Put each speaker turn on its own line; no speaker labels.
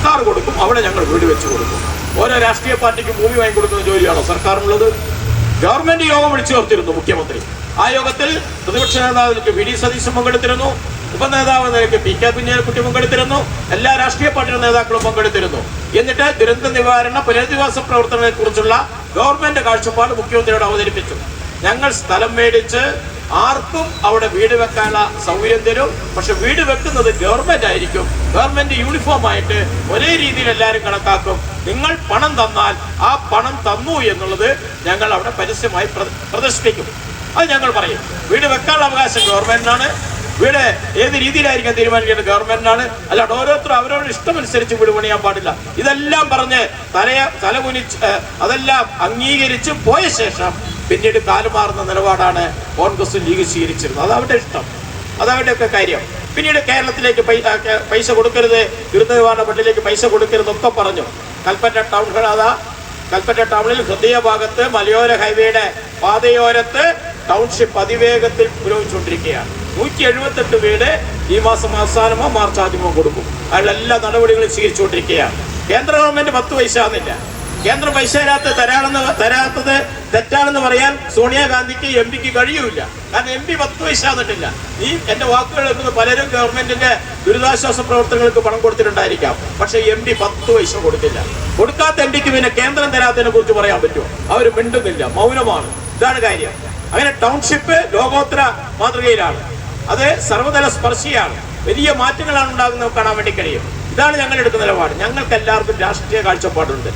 സർക്കാർ കൊടുക്കും അവിടെ ഞങ്ങൾ വീട് വെച്ച് കൊടുക്കും. ഓരോ രാഷ്ട്രീയ പാർട്ടിക്ക് ഭൂമി വാങ്ങി കൊടുക്കുന്ന ജോലിയാണോ സർക്കാരിനുള്ളത്? ഗവൺമെന്റ് യോഗം വിളിച്ചു ചേർത്തിരുന്നു മുഖ്യമന്ത്രി. ആ യോഗത്തിൽ പ്രതിപക്ഷ നേതാവിലേക്ക് വി ഡി സതീശൻ പങ്കെടുത്തിരുന്നു. ഉപനേതാവ് നിലയ്ക്ക് പി കെ കുഞ്ഞാലിക്കുട്ടി പങ്കെടുത്തിരുന്നു. എല്ലാ രാഷ്ട്രീയ പാർട്ടിയുടെ നേതാക്കളും പങ്കെടുത്തിരുന്നു. എന്നിട്ട് ദുരന്ത നിവാരണ പുനരധിവാസ പ്രവർത്തനങ്ങളെ കുറിച്ചുള്ള ഗവൺമെന്റ് കാഴ്ചപ്പാട് മുഖ്യമന്ത്രിയോട് അവതരിപ്പിച്ചു. ഞങ്ങൾ സ്ഥലം മേടിച്ച് ആർക്കും അവിടെ വീട് വെക്കാനുള്ള സൗകര്യം തരും. പക്ഷെ വീട് വെക്കുന്നത് ഗവൺമെന്റ് ആയിരിക്കും. ഗവൺമെന്റ് യൂണിഫോം ആയിട്ട് ഒരേ രീതിയിൽ എല്ലാവരും കണക്കാക്കും. നിങ്ങൾ പണം തന്നാൽ ആ പണം തന്നു എന്നുള്ളത് ഞങ്ങൾ അവിടെ പരസ്യമായി പ്രദർശിപ്പിക്കും. അത് ഞങ്ങൾ പറയും. വീട് വെക്കാനുള്ള അവകാശം ഗവൺമെന്റിനാണ് വീട് ഏത് രീതിയിലായിരിക്കാൻ തീരുമാനിക്കേണ്ടത് ഗവൺമെന്റിനാണ് അല്ലാണ്ട് ഓരോരുത്തരും അവരവരുടെ ഇഷ്ടമനുസരിച്ച് വീട് പണിയാൻ പാടില്ല. ഇതെല്ലാം പറഞ്ഞ് തലയ തലകുനിച്ച് അതെല്ലാം അംഗീകരിച്ച് പോയ ശേഷം പിന്നീട് കാലുമാറുന്ന നിലപാടാണ് കോൺഗ്രസും ലീഗ് സ്വീകരിച്ചിരുന്നത്. അത് അവരുടെ ഇഷ്ടം. അത് അവരുടെയൊക്കെ കാര്യം. പിന്നീട് കേരളത്തിലേക്ക് പൈസ കൊടുക്കരുത് ദുരന്ത നിവാരണ ഫണ്ടിലേക്ക് പൈസ കൊടുക്കരുതൊക്കെ പറഞ്ഞു. കൽപ്പറ്റ ടൗൺ അതാ. കൽപ്പറ്റ ടൗണിൽ ഹൃദയഭാഗത്ത് മലയോര ഹൈവേയുടെ പാതയോരത്ത് ടൗൺഷിപ്പ് അതിവേഗത്തിൽ പുരോഗമിച്ചുകൊണ്ടിരിക്കുകയാണ്. നൂറ്റി എഴുപത്തെട്ട് വീട് ഈ മാസം അവസാനമോ മാർച്ച് ആദ്യമോ കൊടുക്കും. അതിലുള്ള എല്ലാ നടപടികളും സ്വീകരിച്ചുകൊണ്ടിരിക്കുകയാണ്. കേന്ദ്ര ഗവൺമെന്റ് പത്ത് പൈസ ആകുന്നില്ല കേന്ദ്രം പൈസ തരാത്ത തരാണെന്ന് തരാത്തത് തെറ്റാണെന്ന് പറയാൻ സോണിയാഗാന്ധിക്ക് എം പിക്ക് കഴിയൂല കാരണം എം പി പത്ത് പൈസ തന്നിട്ടില്ല. ഈ എന്റെ വാക്കുകൾ എടുക്കുന്ന പലരും ഗവൺമെന്റിന്റെ ദുരിതാശ്വാസ പ്രവർത്തനങ്ങൾക്ക് പണം കൊടുത്തിട്ടുണ്ടായിരിക്കാം. പക്ഷെ എം പി പത്ത് പൈസ കൊടുത്തില്ല. കൊടുക്കാത്ത എം പിക്ക് പിന്നെ കേന്ദ്രം തരാത്തതിനെ കുറിച്ച് പറയാൻ പറ്റുമോ? അവർ മിണ്ടുന്നില്ല. മൗനമാണ്. ഇതാണ് കാര്യം. അങ്ങനെ ടൗൺഷിപ്പ് ലോകോത്തര മാതൃകയിലാണ്. അത് സർവതല സ്പർശിയാണ്. വലിയ മാറ്റങ്ങളാണ് ഉണ്ടാകുന്നത് കാണാൻ വേണ്ടി കഴിയും. ഇതാണ് ഞങ്ങൾ എടുക്കുന്ന നിലപാട്. ഞങ്ങൾക്ക് എല്ലാവർക്കും രാഷ്ട്രീയ കാഴ്ചപ്പാടുണ്ട്.